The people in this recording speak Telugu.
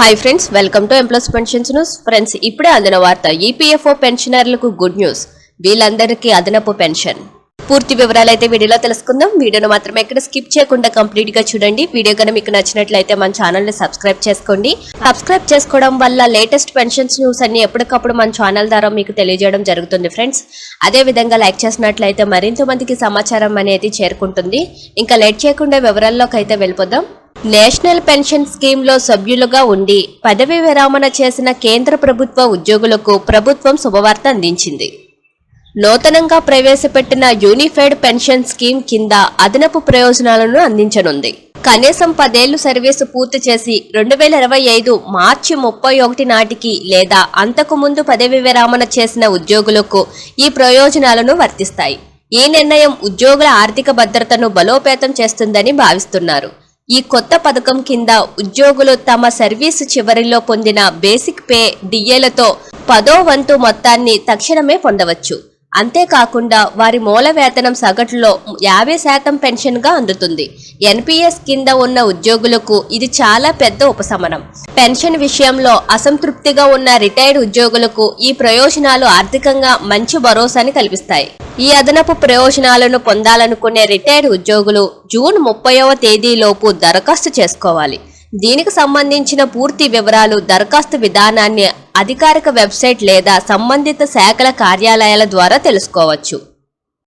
Hi friends welcome to employees pensions news friends ఇప్పుడే అందిన వార్త ఈపీఎఫ్ఓ పెన్షనర్లకు గుడ్ న్యూస్. వీళ్ళందరికీ అదనపు పెన్షన్. పూర్తి వివరాలు అయితే వీడియోలో తెలుసుకుందాం. వీడియోను మాత్రం ఎక్కడ స్కిప్ చేయకుండా కంప్లీట్గా చూడండి. వీడియో కనుక మీకు నచ్చినట్లయితే మన ఛానల్ని సబ్స్క్రైబ్ చేసుకోండి. సబ్స్క్రైబ్ చేసుకోవడం వల్ల లేటెస్ట్ పెన్షన్స్ న్యూస్ అన్ని ఎప్పటికప్పుడు మన ఛానల్ ద్వారా మీకు తెలియజేయడం జరుగుతుంది ఫ్రెండ్స్. అదే విధంగా లైక్ చేసినట్లయితే మరింత మందికి సమాచారం అనేది చేరుకుంటుంది. ఇంకా లేట్ చేయకుండా వివరాల్లోకి అయితే వెళ్ళిపోదాం. నేషనల్ పెన్షన్ స్కీమ్లో సభ్యులుగా ఉండి పదవి విరామణ చేసిన కేంద్ర ప్రభుత్వ ఉద్యోగులకు ప్రభుత్వం శుభవార్త అందించింది. నూతనంగా ప్రవేశపెట్టిన యూనిఫైడ్ పెన్షన్ స్కీమ్ కింద అదనపు ప్రయోజనాలను అందించనుంది. కనీసం పదేళ్ళు సర్వీసు పూర్తి చేసి రెండు వేల ఇరవై ఐదు మార్చి ముప్పై ఒకటి నాటికి లేదా అంతకు ముందు పదవి విరామణ చేసిన ఉద్యోగులకు ఈ ప్రయోజనాలను వర్తిస్తాయి. ఈ నిర్ణయం ఉద్యోగుల ఆర్థిక భద్రతను బలోపేతం చేస్తుందని భావిస్తున్నారు. ఈ కొత్త పథకం కింద ఉద్యోగులు తమ సర్వీసు చివరిలో పొందిన బేసిక్ పే డిఏలతో పదో వంతు మొత్తాన్ని తక్షణమే పొందవచ్చు. అంతేకాకుండా వారి మూల వేతనం సగటులో యాభై శాతం పెన్షన్గా అందుతుంది. ఎన్పిఎస్ కింద ఉన్న ఉద్యోగులకు ఇది చాలా పెద్ద ఉపశమనం. పెన్షన్ విషయంలో అసంతృప్తిగా ఉన్న రిటైర్డ్ ఉద్యోగులకు ఈ ప్రయోజనాలు ఆర్థికంగా మంచి భరోసాని కల్పిస్తాయి. ఈ అదనపు ప్రయోజనాలను పొందాలనుకునే రిటైర్డ్ ఉద్యోగులు జూన్ ముప్పైవ తేదీలోపు దరఖాస్తు చేసుకోవాలి. దీనికి సంబంధించిన పూర్తి వివరాలు దరఖాస్తు విధానాన్ని అధికారిక వెబ్సైట్ లేదా సంబంధిత శాఖల కార్యాలయాల ద్వారా తెలుసుకోవచ్చు.